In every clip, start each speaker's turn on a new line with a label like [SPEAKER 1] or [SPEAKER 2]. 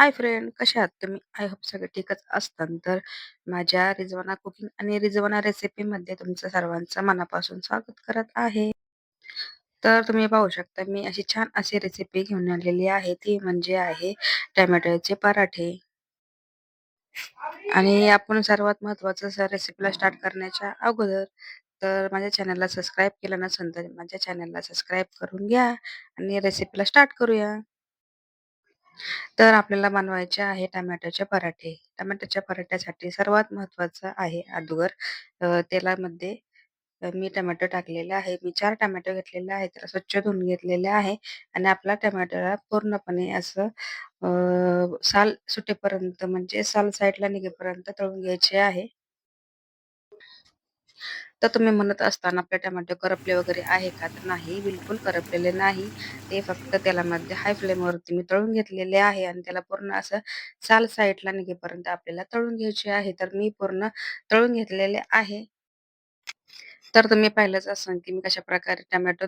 [SPEAKER 1] Hi friend, कसे आहात तुम्ही? आय होप सगळे ठीकच असतात तर माझ्या रिजवाना कुकिंग आणि रिझवाना रेसिपीमध्ये तुमचं सर्वांचं मनापासून स्वागत करत आहे. तर तुम्ही पाहू शकता, मी अशी छान अशी रेसिपी घेऊन आलेली आहे. ती म्हणजे आहे टोमॅटोचे पराठे. आणि आपण सर्वात महत्त्वाचं रेसिपीला स्टार्ट करण्याच्या अगोदर तर माझ्या चॅनलला सबस्क्राईब केलं नसेल तर माझ्या चॅनलला सबस्क्राईब करून घ्या आणि रेसिपीला स्टार्ट करूया. तर आपल्याला बनवायचे आहे टमॅटोचे पराठे. टमॅटोच्या पराठ्यासाठी सर्वात महत्त्वाचं आहे अगोदर अ, तेलामध्ये अ, मी टोमॅटो टाकलेले आहे. मी 4 टोमॅटो घेतलेले आहेत. त्याला स्वच्छ धुवून घेतलेले आहे आणि आपला टोमॅटोला पूर्णपणे असं अ, साल सुटेपर्यंत म्हणजे साल साईडला निघेपर्यंत तळून घ्यायचे आहे. तर तुम्ही म्हणत असताना आपले टोमॅटो करपले वगैरे आहे का? तर नाही, बिलकुल करपलेले नाही. ते फक्त तेलामध्ये हाय फ्लेमवरती मी तळून घेतलेले आहे आणि त्याला पूर्ण असं साल साईडला निघेपर्यंत आपल्याला तळून घ्यायचे आहे. तर मी पूर्ण तळून घेतलेले आहे. तर तुम्ही पाहिलंच असेल, की मी कशा प्रकारे टोमॅटो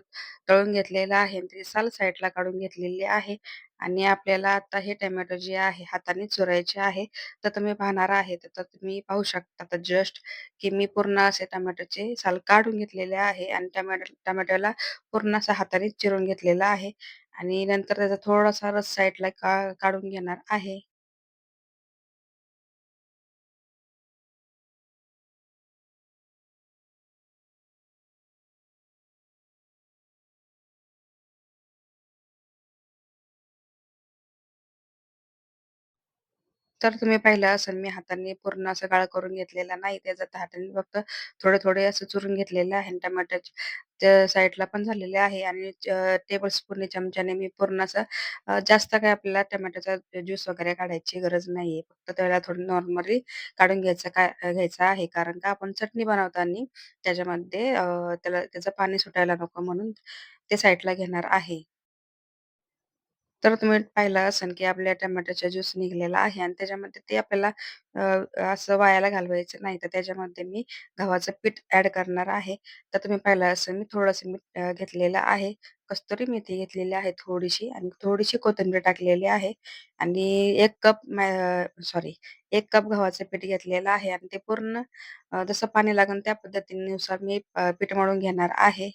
[SPEAKER 1] तळून घेतलेला आहे आणि त्याची साल साईडला काढून घेतलेली आहे आणि आपल्याला आता हे टोमॅटो जे आहे हाताने चुरायचे आहे. तर तुम्ही पाहणार आहे, तर तुम्ही पाहू शकता तर जस्ट, की मी पूर्ण असे टोमॅटोचे साल काढून घेतलेले आहे आणि टमॅटो टोमॅटोला पूर्ण असं हाताने चिरून घेतलेला आहे आणि नंतर त्याचा थोडासा रस साईडला का काढून घेणार आहे. तर तुम्ही पाहिलं असेल मी हाताने पूर्ण असं गाळ करून घेतलेला नाही. त्याचा हाताने फक्त थोडे-थोडे असं चुरून घेतलेलं आहे टमाट्याच्या साईडला पण झालेले आहे आणि अ, टेबलस्पूनने चमच्याने मी पूर्ण असं जास्त काय आपल्याला टमाट्याचा ज्यूस वगैरे काढायची गरज नाहीये. फक्त त्याला थोडं नॉर्मली काढून घ्यायचं काय घ्यायचं आहे. कारण का आपण चटणी बनवताना त्याच्यामध्ये अ, त्याला त्याचं पाणी सुटायला नको म्हणून ते साईडला घेणार आहे. तर तुम्ही पाहिलं असेल, की आपल्या टोमॅटोचा ज्यूस निघालेला आहे आणि त्याच्यामध्ये ते आपल्याला अ, असं वायाला घालवायचं नाही. तर त्याच्यामध्ये मी गव्हाचं पीठ ऍड करणार आहे. तर तुम्ही पाहिलं असेल, मी थोडंसं मीठ अ, घेतलेलं आहे. कस्तुरी मेथी घेतलेली आहे थोडीशी आणि थोडीशी कोथिंबीर टाकलेली आहे आणि एक कप सॉरी एक कप गव्हाचं पीठ घेतलेलं आहे आणि ते पूर्ण अ, जसं पाणी लागेल त्या पद्धतीनुसार मी अ, पीठ मळून घेणार आहे.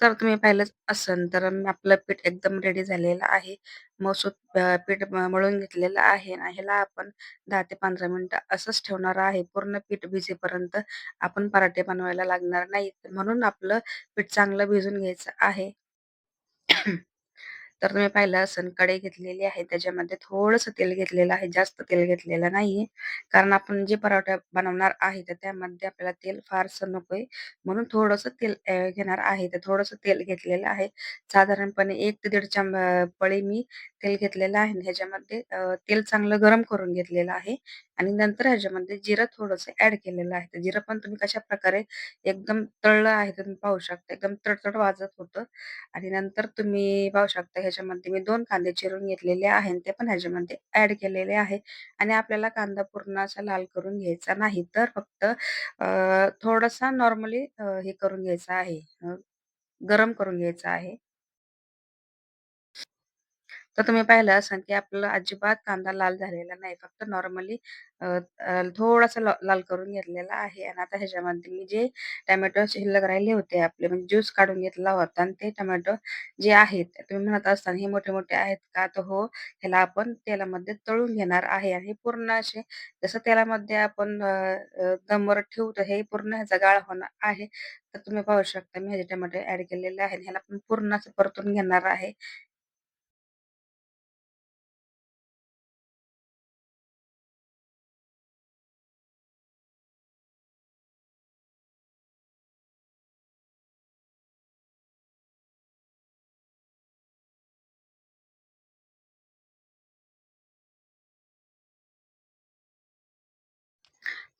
[SPEAKER 1] तर तुम्ही पाहिलंच असेल तर आपलं पीठ एकदम रेडी झालेलं आहे. मसूद अ, पीठ म मळून घेतलेलं आहे आणि ह्याला आपण दहा ते 15 मिनिटं असंच ठेवणार आहे. पूर्ण पीठ भिजेपर्यंत आपण पराठे बनवायला लागणार नाहीत. म्हणून आपलं पीठ चांगलं भिजून घ्यायचं आहे. तर तुम्ही पाहिलं असेल कढई घेतलेली आहे. त्याच्यामध्ये थोडंसं तेल घेतलेलं आहे. जास्त तेल घेतलेलं नाहीये. कारण आपण जे पराठा बनवणार आहे, तर त्यामध्ये आपल्याला तेल फारसं नकोय. म्हणून थोडंसं तेल घेणार आहे. तर थोडंसं तेल घेतलेलं आहे. साधारणपणे एक ते दीड चम पळी मी तेल घेतलेलं आहे ह्याच्यामध्ये तेल चांगलं गरम करून घेतलेलं आहे आणि नंतर ह्याच्यामध्ये जिरं थोडंसं ऍड केलेलं आहे. जिरं पण तुम्ही कशा प्रकारे एकदम तळलं आहे, तुम्ही पाहू शकता. एकदम तडतड वाजत होतं आणि नंतर तुम्ही पाहू शकता ह्याच्यामध्ये मी दोन कांदे चिरून घेतलेले आहे ते पण ह्याच्यामध्ये ऍड केलेले आहे आणि आपल्याला कांदा पूर्ण असा लाल करून घ्यायचा नाही. तर फक्त अ, थोडासा नॉर्मली हे करून घ्यायचा आहे, गरम करून घ्यायचा आहे. तर तुम्ही पाहिलं असाल की आपला अजिबात कांदा लाल झालेला नाही. फक्त नॉर्मली अ, थोडासा ल लाल करून घेतलेला आहे आणि आता ह्याच्यामध्ये मी जे टोमॅटो शिल्लक राहिले होते आपले म्हणजे ज्यूस काढून घेतला होता आणि ते टोमॅटो जे आहेत, तुम्ही म्हणत असताना हे मोठे-मोठे आहेत का? तर हो, ह्याला आपण तेलामध्ये तळून घेणार आहे आणि पूर्ण असे जसं तेलामध्ये आपण अ, अ, दमवर ठेवू, तर हे पूर्ण ह्याचा गाळ होणार आहे. तर तुम्ही पाहू शकता मी ह्याचे टोमॅटो ऍड केलेले आहे. ह्याला पण पूर्ण असं परतून घेणार आहे.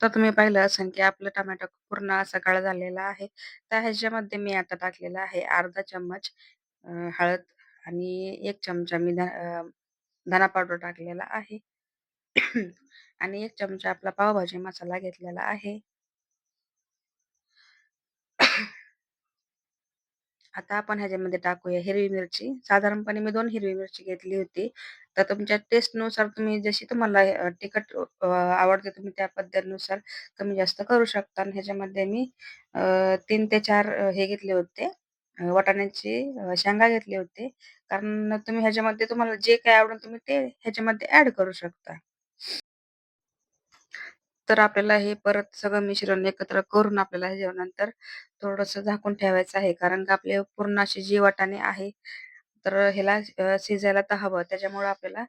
[SPEAKER 1] तर तुम्ही पाहिलं असेल, की आपलं टोमॅटो पूर्ण असा काळा झालेला आहे. त्या ह्याच्यामध्ये मी आता टाकलेला आहे अर्धा चम्मच अ, हळद आणि 1 चमचा मी ध अ, धना पावडर टाकलेला आहे. आणि 1 चमचा आपला पावभाजी मसाला घेतलेला आहे. आता आपण ह्याच्यामध्ये टाकूया हिरवी मिरची. साधारणपणे मी 2 हिरवी मिरची घेतली होती. तर तुमच्या टेस्टनुसार तुम्ही जशी तुम्हाला तिखट आवडते तुम्ही त्या पद्धतीनुसार कमी जास्त करू शकता. आणि ह्याच्यामध्ये मी तीन ते चार हे घेतले होते वाटाण्याची शेंगा घेतले होते. कारण तुम्ही ह्याच्यामध्ये तुम्हाला जे काही आवडेल तुम्ही ते ह्याच्यामध्ये ऍड करू शकता. तर आपल्याला हे परत सगळं मिश्रण एकत्र करून आपल्याला जेवणानंतर थोडंसं झाकून ठेवायचं आहे. कारण का आपले पूर्ण असे जे वाटाणे आहे, तर ह्याला शिजायला तर हवं. त्याच्यामुळे आपल्याला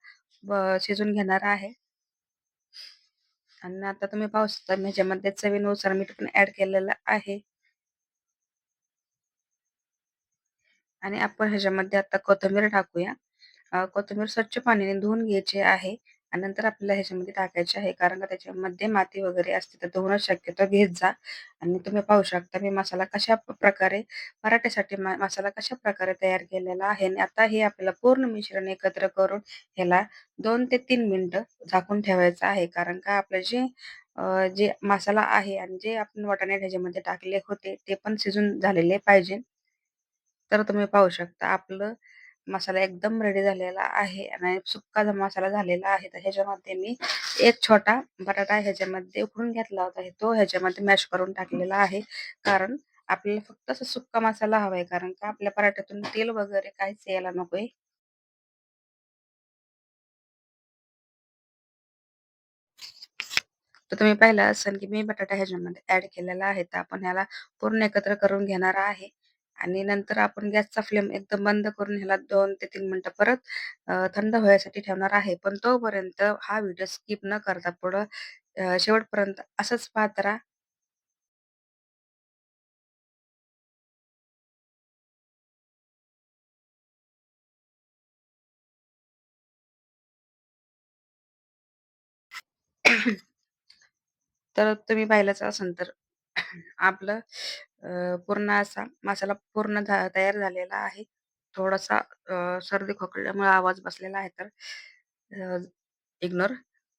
[SPEAKER 1] शिजून घेणार आहे. आणि आता तुम्ही पाहू शकता ह्याच्यामध्ये चवीनुसार मीठ पण ऍड केलेलं आहे. आणि आपण ह्याच्यामध्ये आता कोथिंबीर टाकूया. कोथिंबीर स्वच्छ पाण्याने धुवून घ्यायची आहे आणि नंतर आपल्याला ह्याच्यामध्ये टाकायचे आहे. कारण का त्याच्यामध्ये माती वगैरे असते, तर धुवूनच शक्यतो घेत जा. आणि तुम्ही पाहू शकता मी मसाला कशा प्रकारे पराठ्यासाठी मसाला मसाला कशाप्रकारे तयार केलेला आहे आणि आता हे आपल्याला पूर्ण मिश्रण एकत्र करून ह्याला दोन ते तीन मिनिटं झाकून ठेवायचं आहे. कारण का आपलं जे जे मसाला आहे आणि जे आपण वाटाणे ह्याच्यामध्ये टाकले होते, ते पण शिजून झालेले पाहिजे. तर तुम्ही पाहू शकता आपलं मसाला एकदम रेडी झालेला आहे आणि सुक्का जो मसाला झालेला आहे. तर ह्याच्यामध्ये मी एक छोटा बटाटा ह्याच्यामध्ये उकडून घेतला होता. तो ह्याच्यामध्ये मॅश करून टाकलेला आहे. कारण आपल्याला फक्त असं सुक्का मसाला हवा आहे. कारण का आपल्या पराठ्यातून तेल वगैरे काहीच यायला नकोय. तर तुम्ही पाहिलं असेल, की मी बटाटा ह्याच्यामध्ये ऍड केलेला आहे. तर आपण ह्याला पूर्ण एकत्र करून घेणार आहे आणि नंतर आपण गॅसचा फ्लेम एकदम बंद करून ह्याला दोन ते तीन मिनटं परत थंड होण्यासाठी ठेवणार आहे. पण तोपर्यंत हा व्हिडिओ स्किप न करता पुढं शेवटपर्यंत असंच पाहत राहा. तर तुम्ही पाहिलंच असेल तर आपलं पूर्ण असा मसाला पूर्ण झा तयार झालेला आहे. थोडासा सर्दी खोकल्यामुळे आवाज बसलेला आहे तर अ, इग्नोर.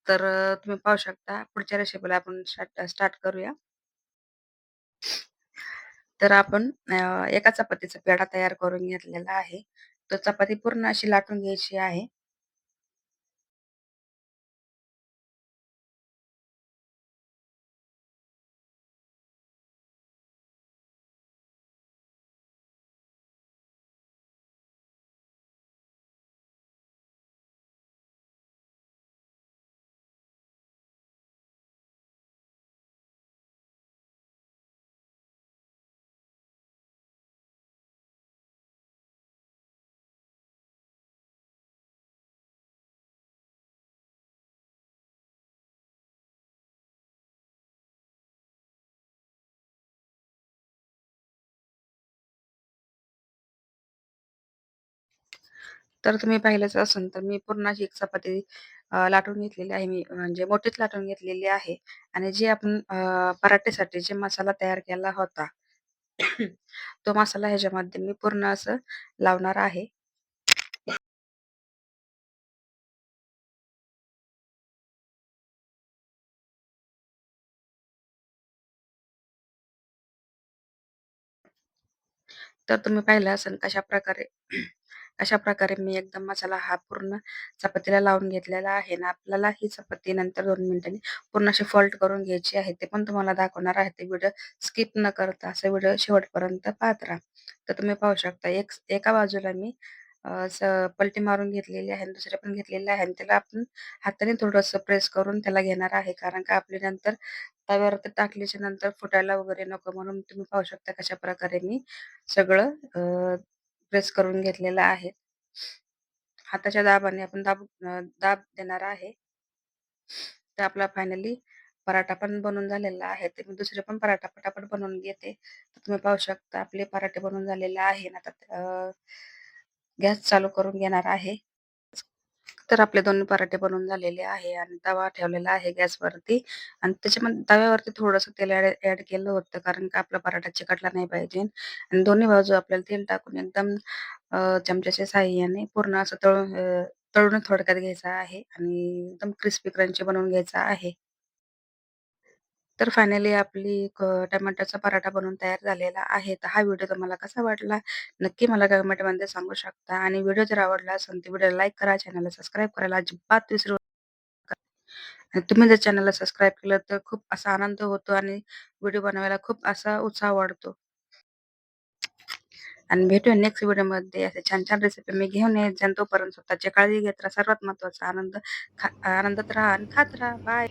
[SPEAKER 1] तर तुम्ही पाहू शकता पुढच्या रेसिपीला आपण स्टार्ट स्टार्ट करूया. तर आपण एका चपातीचा पेढा तयार करून घेतलेला आहे. तो चपाती पूर्ण अशी लाटून घ्यायची आहे. तर तुम्ही पाहिलंच असेल तर मी पूर्ण अशी एक चपाती लाटून घेतलेली आहे मी म्हणजे मोठीच लाटून घेतलेली आहे आणि जे आपण पराठेसाठी जे मसाला तयार केला होता, तो मसाला ह्याच्यामध्ये मी पूर्ण असं लावणार आहे. तर तुम्ही पाहिलं असेल कशा प्रकारे अशा प्रकारे मी एकदम मसाला हा पूर्ण चपातीला लावून घेतलेला आहे ना, आपल्याला ही चपाती नंतर दोन मिनिटांनी पूर्ण अशी फॉल्ट करून घ्यायची आहे. ते पण तुम्हाला दाखवणार आहे. ते व्हिडिओ स्किप न करता असा व्हिडिओ शेवटपर्यंत पाहत राहा. तर तुम्ही पाहू शकता एक एका बाजूला मी पलटी मारून घेतलेली आहे आणि दुसऱ्या पण घेतलेली आहे आणि त्याला आपण हाताने थोडंसं प्रेस करून त्याला घेणार आहे. कारण का आपली नंतर तव्यावरती टाकल्याच्या नंतर फुटायला वगैरे नको म्हणून तुम्ही पाहू शकता कशा प्रकारे मी सगळं प्रेस करून घेतलेला आहे. हाताच्या दाबाने आपण दाब दाब देणार आहे. तर आपला फायनली पराठा पण बनून झालेला आहे. तर मी दुसरे पण पराठा पटापट बनवून घेते. तर तुम्ही पाहू शकता आपले पराठे बनून झालेले आहे. ना आता अ, गॅस चालू करून घेणार आहे. तर आपले दोन्ही पराठे बनवून झालेले आहे आणि तवा ठेवलेला आहे गॅसवरती आणि त्याच्यामध्ये तव्यावरती थोडंसं तेल ऍड केलं होतं कारण का आपला पराठा चिकटला नाही पाहिजे आणि दोन्ही बाजू आपल्याला तेल टाकून एकदम अ, चमच्याच्या साह्याने पूर्ण असं तळून तळून थोडक्यात घ्यायचा आहे आणि एकदम क्रिस्पी क्रंची बनवून घ्यायचा आहे. तर फायनली आपली क टोमॅटोचा पराठा बनवून तयार झालेला आहे. तर हा व्हिडिओ तुम्हाला कसा वाटला? नक्की मला कमेंटमध्ये सांगू शकता आणि व्हिडिओ जर आवडला असेल तर व्हिडिओला लाईक करा, चॅनलला सबस्क्राईब करायला अजिबात विसरू आणि तुम्ही जर चॅनलला सबस्क्राईब केलं तर खूप असा आनंद होतो आणि व्हिडिओ बनवायला खूप असा उत्साह वाढतो. आणि भेटूया नेक्स्ट व्हिडिओमध्ये असे छान-छान रेसिपी मी घेऊन येत जाईन. तोपर्यंत स्वतःची काळजी घेत राहा. सर्वात महत्त्वाचा आनंद खा आनंदात राहा आणि खात राहा. बाय.